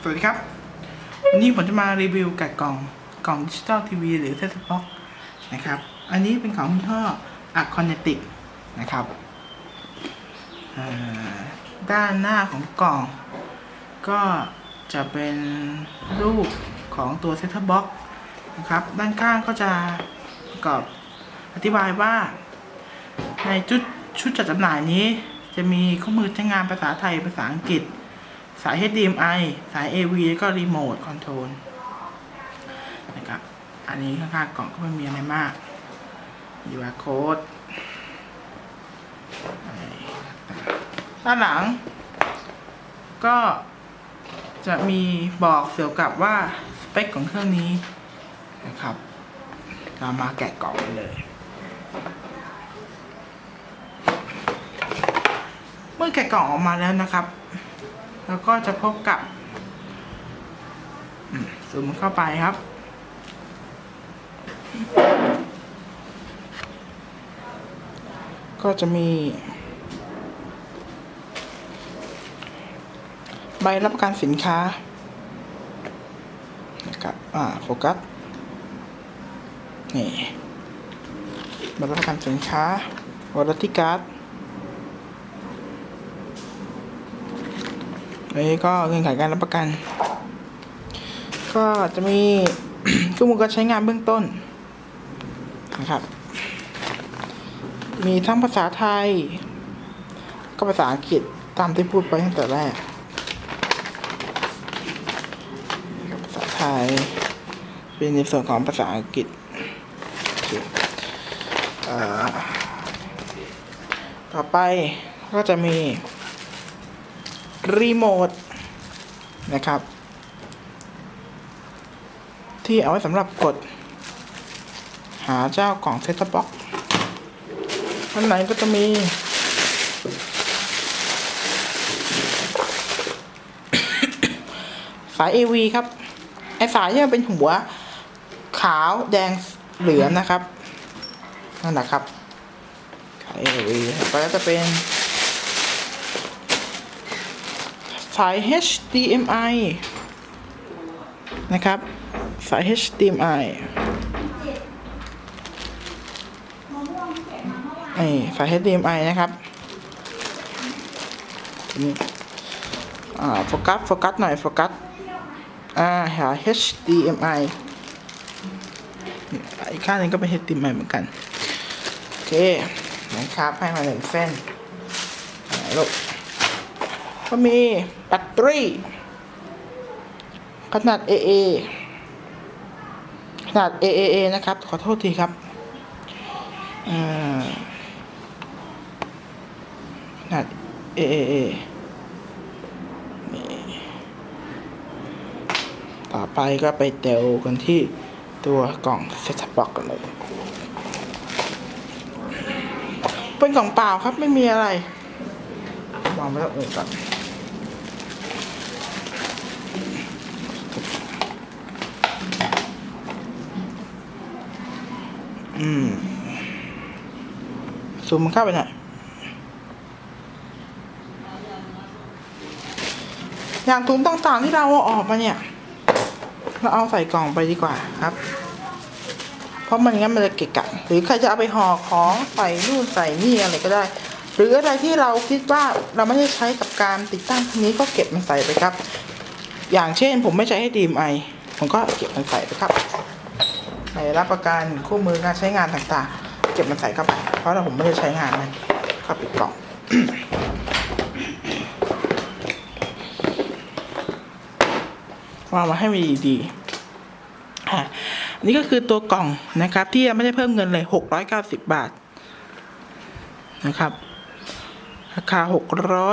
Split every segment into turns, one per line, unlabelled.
สวัสดีครับ วันนี้ผมจะมารีวิวกับกล่องกล่องดิจิตอลทีวีหรือเซตบ็อกนะครับ อันนี้เป็นของยี่ห้ออะคอนเนติกนะครับด้านหน้าของกล่อง ก็จะเป็นรูปของตัวเซตบ็อกนะครับ ด้านข้างก็จะประกอบอธิบายว่า ในชุดชุดจัดจำหน่ายนี้จะมีข้อมือใช้งานภาษาไทยภาษาอังกฤษ สาย HDMI สาย AV แล้วก็รีโมทคอนโทรลนะครับ อันนี้ข้างๆกล่องก็ไม่มีอะไรมากมีวาโค้ดด้านหลัง ก็จะมีบอกเกี่ยวกับว่า สเปคของเครื่องนี้นะครับ เรามาแกะกล่องกันเลย เมื่อแกะกล่องออกมาแล้วนะครับ แล้วก็จะพบกับอืมซูมเข้าไปครับ ก็จะมี ใบรับประกันสินค้านะครับอ่าโฟกัส นี่ใบรับประกันสินค้าวอร์ติการ์ด นี้ก็เงื่อนไขการรับประกัน ก็จะมีเครื่องมือการใช้งานเบื้องต้นนะครับ มีทั้งภาษาไทย ก็ภาษาอังกฤษตามที่พูดไปตั้งแต่แรกภาษาไทย เป็นในส่วนของภาษาอังกฤษต่อไปก็จะมี รีโมทนะครับ ที่เอาไว้สำหรับกด หาเจ้ากล่องเซตบ็อกข้างในก็จะมีสาย AV ครับไอสายที่มันเป็นหัว ขาวแดงเหลืองนะครับนั่นแหละครับสาย AV ต่อไปก็จะเป็น สาย HDMI นะครับ สาย HDMI นี่สาย HDMI นะครับนี่อ่าโฟกัสโฟกัสหน่อยโฟกัสอ่าหา HDMI อีกข้างนึงก็เป็น HDMI เหมือนกัน โอเคนะครับให้มาหนึ่งเส้นไหนลูก ก็มีแบตเตอรี่ ขนาด AA ขนาด AAA นะครับ ขอโทษทีครับขนาด AAA นี่ต่อไปก็ไปเตลกันที่ตัวกล่องเซตบ็อกกันเลยเป็นกล่องเปล่าครับไม่มีอะไรวางไว้ตรงอื่นก่อน อืมซูมมันเข้าไปหน่อยอย่างถุงต่างๆที่เราเอาออกมาเนี่ย เราเอาใส่กล่องไปดีกว่าครับ เพราะมันงั้นมันจะเกะกะ หรือใครจะเอาไปห่อของใส่นู่นใส่นี่อะไรก็ได้ หรืออะไรที่เราคิดว่าเราไม่ได้ใช้กับการติดตั้งทีนี้ก็เก็บมันใส่ไปครับ อย่างเช่นผมไม่ใช้ให้ดีมไอผมก็เก็บมันใส่ไปครับ ใบรับประกันคู่มือการใช้งานต่างๆ เก็บมันใส่เข้าไป เพราะเราผมไม่ได้ใช้งานมันก็ปิดกล่องวางมาให้มีดีๆอะนนี้ก็คือตัวกล่องนะครับ ที่ยังไม่ได้เพิ่มเงินเลย 690 บาทนะครับ ราคา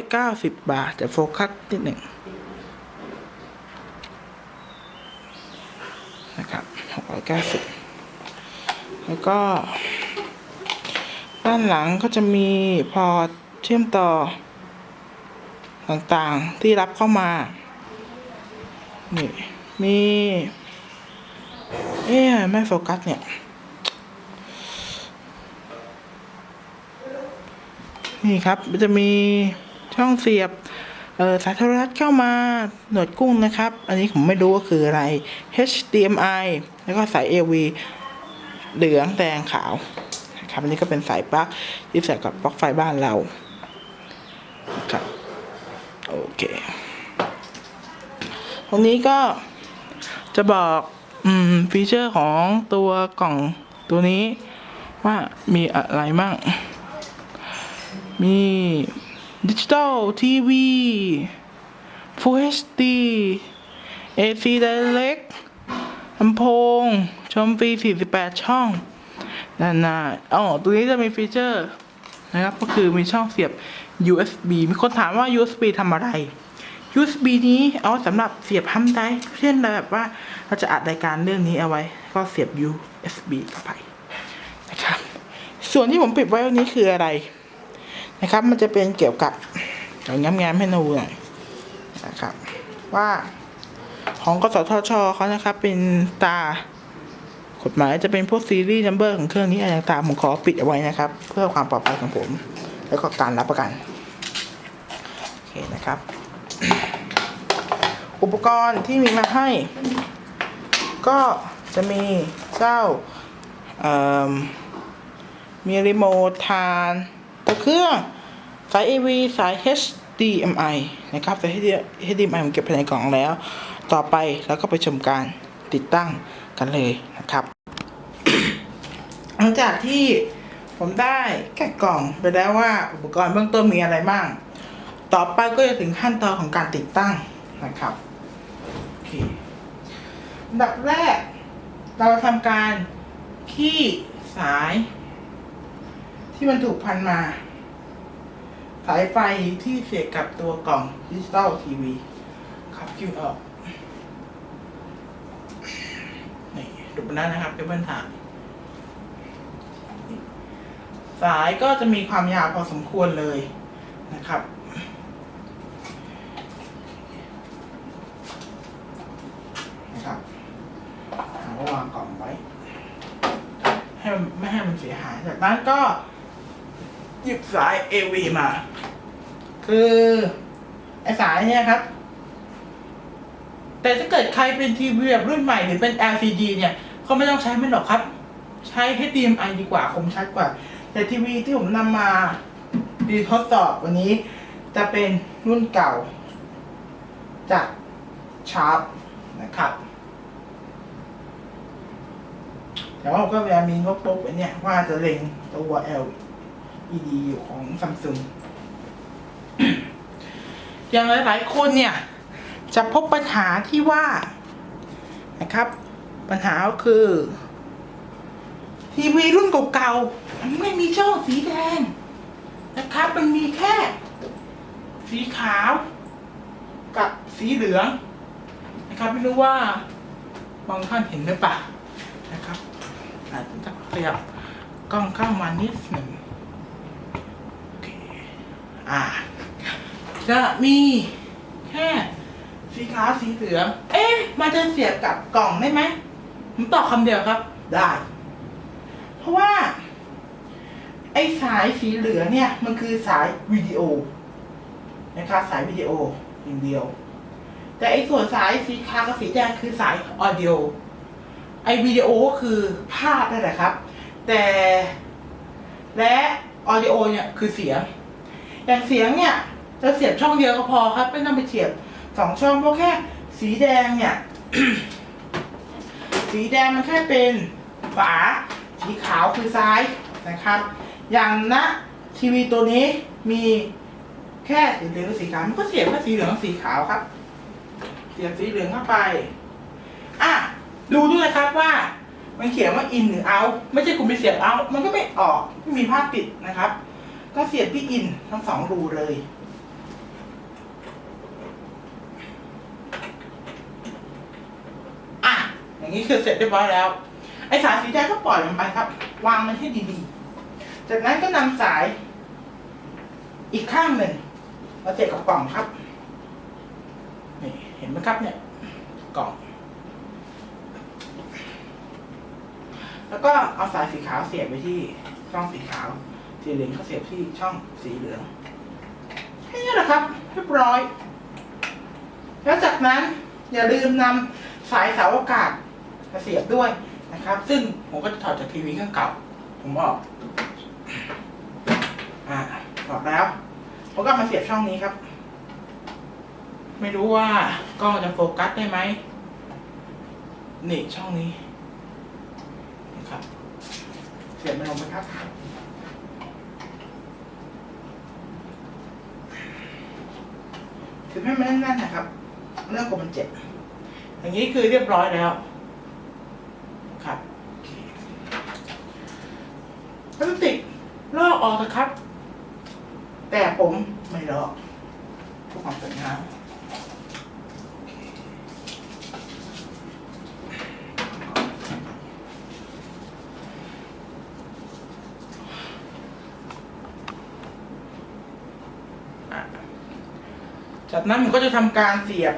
690 บาทจะโฟกัสนิดหนึ่ง นะครับ690แล้วก็ ด้านหลังก็จะมีพอร์ตเชื่อมต่อ ต่างๆที่รับเข้ามา นี่ มี เอ๊ะไม่โฟกัสเนี่ย นี่ครับ จะมีช่องเสียบ เออสายโทรทัศน์เข้ามาหนวดกุ้งนะครับ อันนี้ผมไม่รู้ว่าคืออะไร HDMI แล้วก็สาย AV เหลืองแดงขาวนะครับอันนี้ก็เป็นสายปลั๊กที่ใส่กับปลั๊กไฟบ้านเราครับโอเคตรงนี้ก็จะบอกอืมฟีเจอร์ของตัวกล่องตัวนี้ว่ามีอะไรมั่งมี ดิจิตอลทีวี Full HD AC Direct ลำโพง ชมฟรี 48 ช่องด้านหน้าอ๋อตัวนี้จะมีฟีเจอร์นะครับก็คือมีช่องเสียบ USB มีคนถามว่า USB ทำอะไร USB นี้เอาสำหรับเสียบฮัมได้เช่นแบบว่าเราจะอัดรายการเรื่องนี้เอาไว้ ก็เสียบ USB เข้าไปนะครับ ส่วนที่ผมปิดไว้ตรงนี้คืออะไร นะครับ มันจะเป็นเกี่ยวกับเดี๋ยวแง้มๆให้ดูหน่อยนะครับ ว่าของกสทชเขานะครับ เป็นตากฎหมายจะเป็นพวกซีรีส์นัมเบอร์ของเครื่องนี้อะไรต่างๆผมขอปิดเอาไว้นะครับ เพื่อความปลอดภัยของผม แล้วก็การรับประกันโอเคนะครับ อุปกรณ์ที่มีมาให้ ก็จะมีเจ้าเอิ่มมีรีโมททาน ตัวเครื่องสาย AV สาย HDMI นะครับสาย HDMI ผมเก็บภายในกล่องแล้ว ต่อไปเราก็ไปชมการติดตั้งกันเลยนะครับหลังจากที่ผมได้แกะกล่องไปแล้วว่าอุปกรณ์เบื้องต้นมีอะไรบ้าง ต่อไปก็จะถึงขั้นตอนของการติดตั้งนะครับโอเคอันดับแรกเราทำการขี้สาย ที่มันถูกพันมา สายไฟที่เสียบกับตัวกล่องดิจิตอลทีวีครับคิวออกนี่ดูบนนั้นนะครับเป็นบรรทัดสายก็จะมีความยาวพอสมควรเลยนะครับ นะครับเอาวางกล่องไว้ ให้มันไม่ให้มันเสียหาย จากนั้นก็ หยิบสาย AV มา คือไอสายเนี่ยครับ แต่ถ้าเกิดใครเป็นทีวีแบบรุ่นใหม่หรือเป็น LCD เนี่ยเขาไม่ต้องใช้มันหรอกครับ ใช้ HDMI ดีกว่าคมชัดกว่า แต่ทีวีที่ผมนำมาดีทดสอบวันนี้ จะเป็นรุ่นเก่า จากชาร์ปนะครับแต่ว่าผมก็พยายามมีงบปุ๊บเนี่ยว่าจะเล็งตัว LED อยู่ของซัมซุงอย่างหลายๆคนเนี่ย จะพบปัญหาที่ว่านะครับ ปัญหาก็คือ ทีวีรุ่นเก่าๆมันไม่มีช่องสีแดงนะครับ มันมีแค่ สีขาว กับสีเหลือง นะครับไม่รู้ว่าบางท่านเห็นหรือเปล่านะครับอาจจะขยับกล้องเข้ามานิดหนึ่ง อ่า จะมีแค่สีขาวสีเหลือง เอ๊ะ มันจะเสียบกับกล่องได้ไหม ผมตอบคำเดียวครับ ได้ เพราะว่า ไอ้สายสีเหลืองเนี่ย มันคือสายวิดีโอ นะครับ สายวิดีโออย่างเดียว แต่ไอ้ส่วนสายสีขาวกับสีแดงคือสายออเดิโอ ไอวิดีโอก็คือภาพนั่นแหละครับ แต่และออดิโอเนี่ยคือเสียง อย่างเสียงเนี่ยจะเสียบช่องเดียวก็พอครับ ไม่ต้องไปเสียบสองช่องเพราะแค่สีแดงเนี่ย สีแดงมันแค่เป็นฝา สีขาวคือซ้ายนะครับ อย่างนะทีวีตัวนี้มีแค่สีเหลืองสีขาวมันก็เสียบแค่สีเหลืองสีขาวครับ เสียบสีเหลืองเข้าไปอะดูด้วยนะครับว่า มันเขียนว่า in หรือ out ไม่ใช่คุณไปเสียบ out มันก็ไม่ออกไม่มีภาพติดนะครับ ก็เสียบที่ in ทั้งสองรูเลย อะ อย่างนี้คือเสร็จเรียบร้อยแล้ว ไอสายสีแดงก็ปล่อยมันไปครับ วางมันให้ดีๆ จากนั้นก็นำสายอีกข้างหนึ่งมาเสียบกับกล่องครับ นี่เห็นไหมครับเนี่ย กล่อง แล้วก็เอาสายสีขาวเสียบไปที่ช่องสีขาว สีเหลืองก็เสียบที่ช่องสีเหลืองแค่นี้แหละครับเรียบร้อย แล้วจากนั้นอย่าลืมนำสายเสาอากาศมาเสียบด้วยนะครับ ซึ่งผมก็จะถอดจากทีวีเครื่องเก่า ผมบอกอ่าถอดแล้ว ผมก็มาเสียบช่องนี้ครับ ไม่รู้ว่ากล้องจะโฟกัสได้ไหมนี่ช่องนี้นะครับเสียบมันลงไปครับ ถือให้มันแน่นๆนะครับเรื่องกลมมันเจ็บอย่างนี้คือเรียบร้อยแล้ว ครับพลาสติกลอกออกนะครับ แต่ผมไม่ลอกเพื่อความสวยงามโอเคอะ จากนั้นผมก็จะทำการเสียบ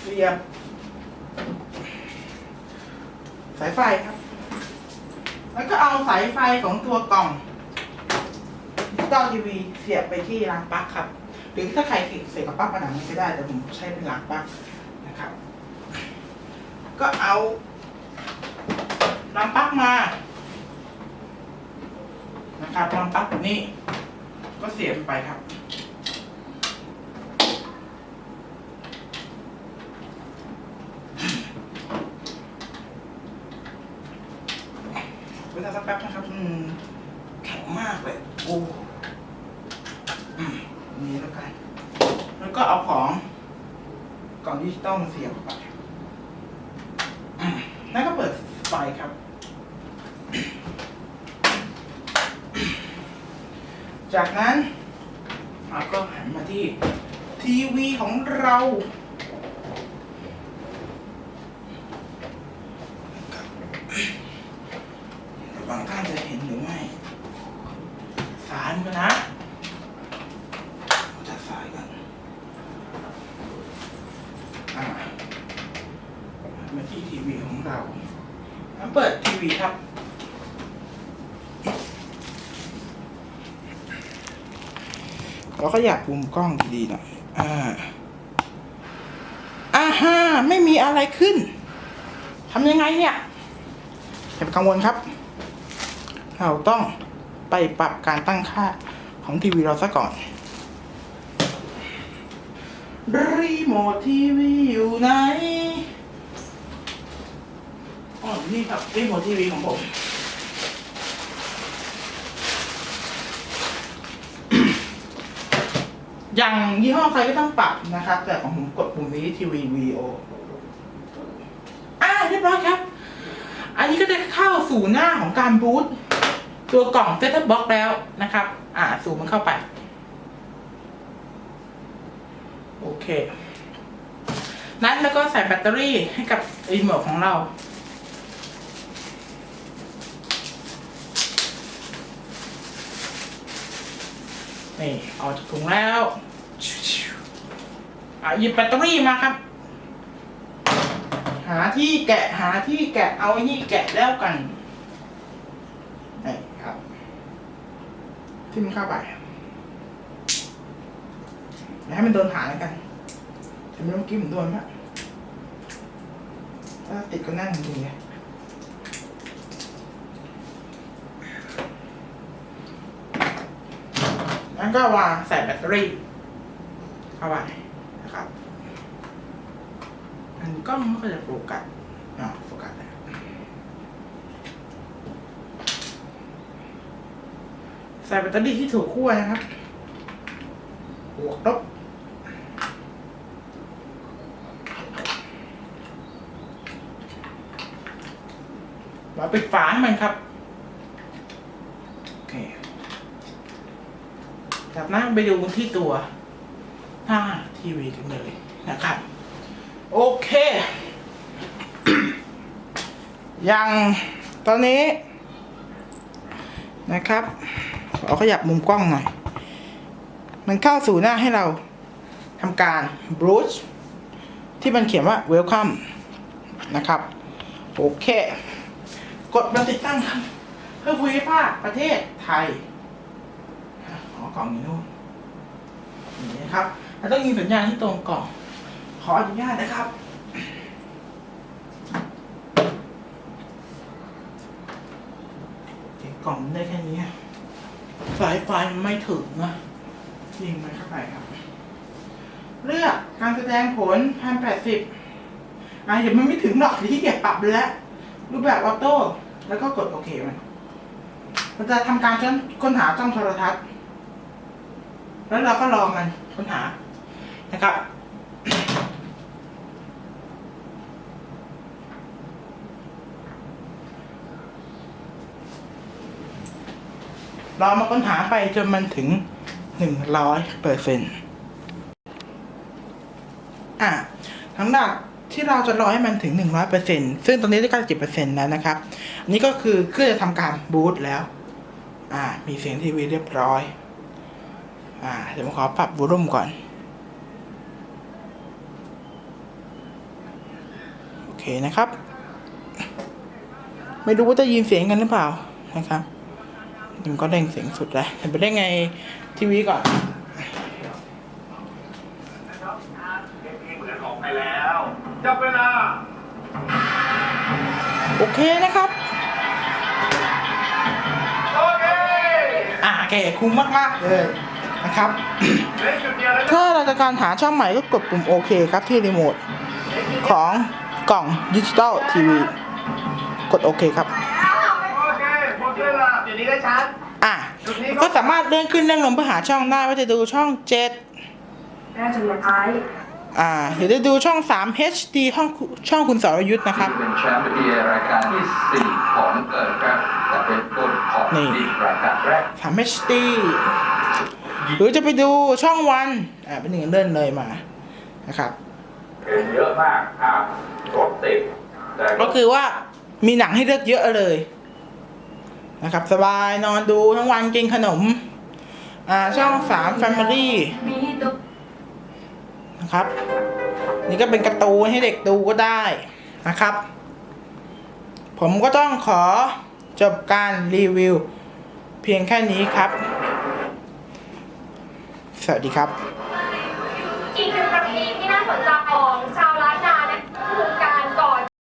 เสียบ สายไฟครับ แล้วก็เอาสายไฟของตัวกล่องดิจิตอลทีวีเสียบไปที่รางปลั๊กครับ หรือถ้าใครเสียบกับปลั๊กผนังก็ได้แต่ผมใช้เป็นรางปลั๊กนะครับ ก็เอารางปลั๊กมา นะครับรางปลั๊กแบบนี้ ก็เสียบไปครับาสักแป๊บนะครับอืมแข็งมากเลยโอ้อืมนี่แล้วกัน แล้วก็เอาของกล่องดิจิตอลมาเสียบเข้าไปแล้วก็เปิดไฟครับ จากนั้นเราก็หันมาที่ทีวีของเราบางท่านจะเห็นหรือไม่ สายมันนะจัดสายกันอ่ามาที่ทีวีของเราแล้วเปิดทีวีครับ ก็อยากมุมกล้องดีๆหน่อยอ่าอ่าฮ่าไม่มีอะไรขึ้นทำยังไงเนี่ยอย่าไปกังวลครับ เราต้องไปปรับการตั้งค่าของทีวีเราซะก่อน รีโมททีวีอยู่ไหนอ๋อนี่ครับรีโมททีวีของผม อย่างยี่ห้อใครก็ต้องปรับนะครับแต่ของผมกดปุ่มนี้ทีวีวีโออ่าเรียบร้อยครับ อันนี้ก็จะเข้าสู่หน้าของการบูตตัวกล่องเซตบ็อกแล้วนะครับ อ่า สูมมันเข้าไป โอเค นั้นแล้วก็ใส่แบตเตอรี่ให้กับรีโมทของเรานี่ออกจากถุงแล้ว อะหยิบแบตเตอรี่มาครับ หาที่แกะหาที่แกะเอาไอ้นี่แกะแล้วกันนี่ครับที่มันเข้าไปให้มันโดนฐานแล้วกันถึงเมื่องกี้มโดนปะถ้าติดก็แน่นจริงๆแล้วก็วางใส่แบตเตอรี่าไปนะครับอันกล้องไม่ค่อยจะโฟกัสอ่าโฟกัสแล้วใส่แบตเตอรี่ที่ถูกขั้วนะครับบวกลบมาปิดฝาให้มันครับ โอเคจากนั้นไปดูที่ตัว หน้าทีวีกันเลยนะครับ โอเค อย่างตอนนี้นะครับเราขยับมุมกล้องหน่อย มันเข้าสู่หน้าให้เราทำการบรูชที่มันเขียนว่า welcome นะครับ โอเค กดบันติดตั้งครับเพื่อภูมิภาคประเทศไทยโอกล่องอยู่นู่นนี่นะครับ เราต้องยิงสัญญาณที่ตรงกล่อง ขออนุญาตนะครับโอเคกล่องมันได้แค่นี้สายไฟมันไม่ถึงนะยิงมันเข้าไปครับ เลือกการแสดงผลพันแปดสิบอะเดี๋ยวมันไม่ถึงหรอกเดี๋ยวที่เกียจปรับไปแล้วรูปแบบออโต้แล้วก็กดโอเคมันมันจะทำการค้นหาช่องโทรทัศน์ แล้วเราก็ลองมันค้นหา นะครับเรามาค้นหาไปจนมันถึงหนึ่งร้อยเปอร์เซ็นต์อะทั้งหนักที่เราจะรอให้มันถึงหนึ่งร้อยเปอร์เซ็นต์ซึ่งตอนนี้ได้เก้าสิบเปอร์เซ็นต์แล้วนะครับ อันนี้ก็คือเครื่องจะทำการบูตแล้ว อ่า มีเสียงทีวีเรียบร้อย อ่า เดี๋ยวผมขอปรับวอลุ่มก่อน โอเค นะครับ ไม่รู้ว่าจะยินเสียงกันหรือเปล่านะครับมันก็เร่งเสียงสุดแล้วเห็นไปได้ไงทีวีก่อน
เหมือนออกไปแล้วจับเวลา
โอเคนะครับ
โอเค
อ่าโอเคคุ้มมากๆเลยนะครับ
เหลือจุดเดียวแล้วนะ
ถ้าเราจะการหาช่องใหม่ก็กดปุ่มโอเคครับที่รีโมทของ กล่องดิจิตอลทีวีกดโอเคครับ
โอเคหมดเวลาเดี๋ยวนี้ได้ชัด
อะก็สามารถเลื่อนขึ้นเลื่อนลงเพื่อหาช่องได้ว่าจะดูช่อง7
แม่จำนวนท้าย
อ่าเดี๋ยวจะดูช่อง 3 HD ช่องช่องคุณสรยุทธ์นะครับ
เป็นแชมป์เอรายการที่ 4 ของเกิดครับแต่เป็นต้นของ
นี่
ลีกรายการแรก
3 HD หรือจะไปดูช่องวันอ่าเป็นหนึ่งเลื่อนเลยมานะครับ
เป็นเยอะมากครับรถติดแต่
ก็คือว่ามีหนังให้เลือกเยอะเลย นะครับ สบายนอนดูทั้งวันกินขนม อ่าช่อง3 Family
มีตุ๊ก
นะครับ นี่ก็เป็นการ์ตูนให้เด็กดูก็ได้นะครับ ผมก็ต้องขอจบการรีวิว เพียงแค่นี้ครับ สวัสดีครับ
อีกหนึ่งประเพณีที่น่าสนใจของชาว